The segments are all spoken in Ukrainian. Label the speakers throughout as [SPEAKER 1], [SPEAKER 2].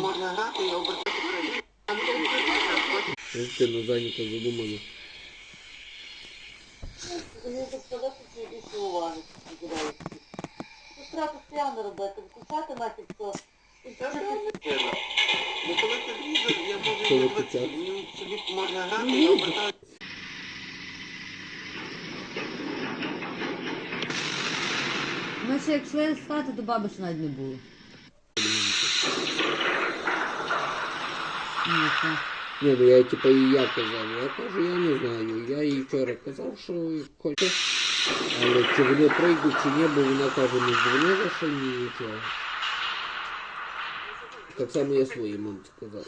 [SPEAKER 1] Можна грати і обертати
[SPEAKER 2] Ти на зайнято задумано.
[SPEAKER 3] Так приділяють. Ну,
[SPEAKER 1] коли телевізор, я можу
[SPEAKER 2] ти
[SPEAKER 1] собі можна грати і обертати.
[SPEAKER 3] Ми ще як йшли з хати, то баби ще навіть не було. Ні,
[SPEAKER 2] ну я типа і я казав. Я кажу, я не знаю. Я їй вчора казав, що хоче. Але чи вони прийдуть, чи ні, бо вона каже, не дзвонила ще ні нічого. Так само я своїй мамці казав.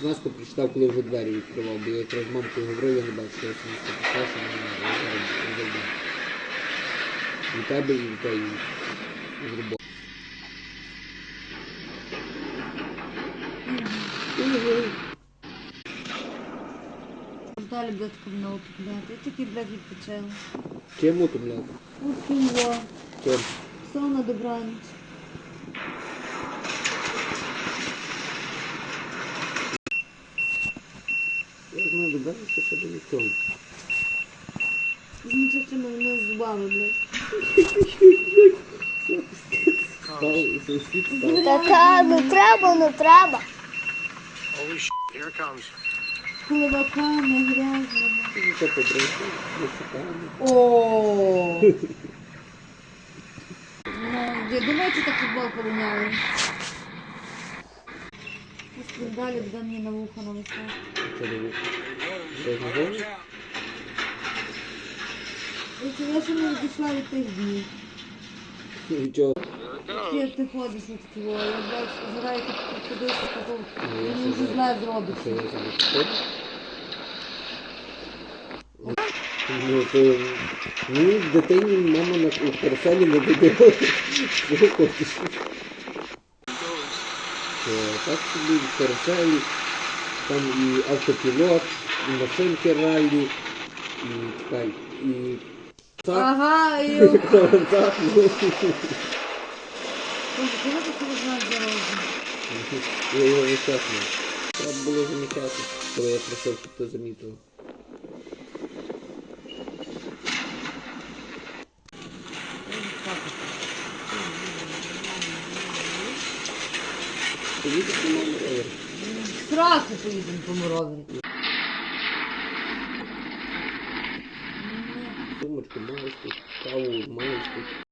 [SPEAKER 2] Смс-ку прочитав, коли вже двері відкривав, бо я якраз з мамкою говорив, я не бачив, що смс-ку прийшла, що вона зараз зайде. Від тебе і від тієї з роботи.
[SPEAKER 3] Далі, блядь, комнату, блядь. Я тільки, блядь, відпочила.
[SPEAKER 2] Чим утомляти?
[SPEAKER 3] Кінго.
[SPEAKER 2] Чим?
[SPEAKER 3] Сон на добраніч.
[SPEAKER 2] Я знаю, добавився, що до нічого.
[SPEAKER 3] З нічими зубами, блядь.
[SPEAKER 4] Та не треба, не треба.
[SPEAKER 5] Holy shit, here it comes.
[SPEAKER 3] Кулаками.
[SPEAKER 2] Ну, висипаємо.
[SPEAKER 3] О. Ну, я думаю, що так футбол поміняли. Далі буде мені на вухо нависати.
[SPEAKER 2] Що не вийшло? Що не вийшло?
[SPEAKER 3] Я ще не відійшла від тих днів.
[SPEAKER 2] Нічого.
[SPEAKER 3] Як ти ходиш от такого, я блядь, тут ходити, такого,
[SPEAKER 2] Ну, я
[SPEAKER 3] вже
[SPEAKER 2] я зараз? Ну, то... Ну, дитині мама на каруселі не додала. Що хочеш? Так собі в каруселі, там і автопілот, і машинки ралі, і така, і... Так,
[SPEAKER 3] Ага, і...
[SPEAKER 2] так, ну.
[SPEAKER 3] Боже, ти знаєш?
[SPEAKER 2] Я його час. Треба було замічати, коли я просив, щоб ти замітив. Мене ровер?
[SPEAKER 3] Поїдемо по мурові.
[SPEAKER 2] Тут, каву тут.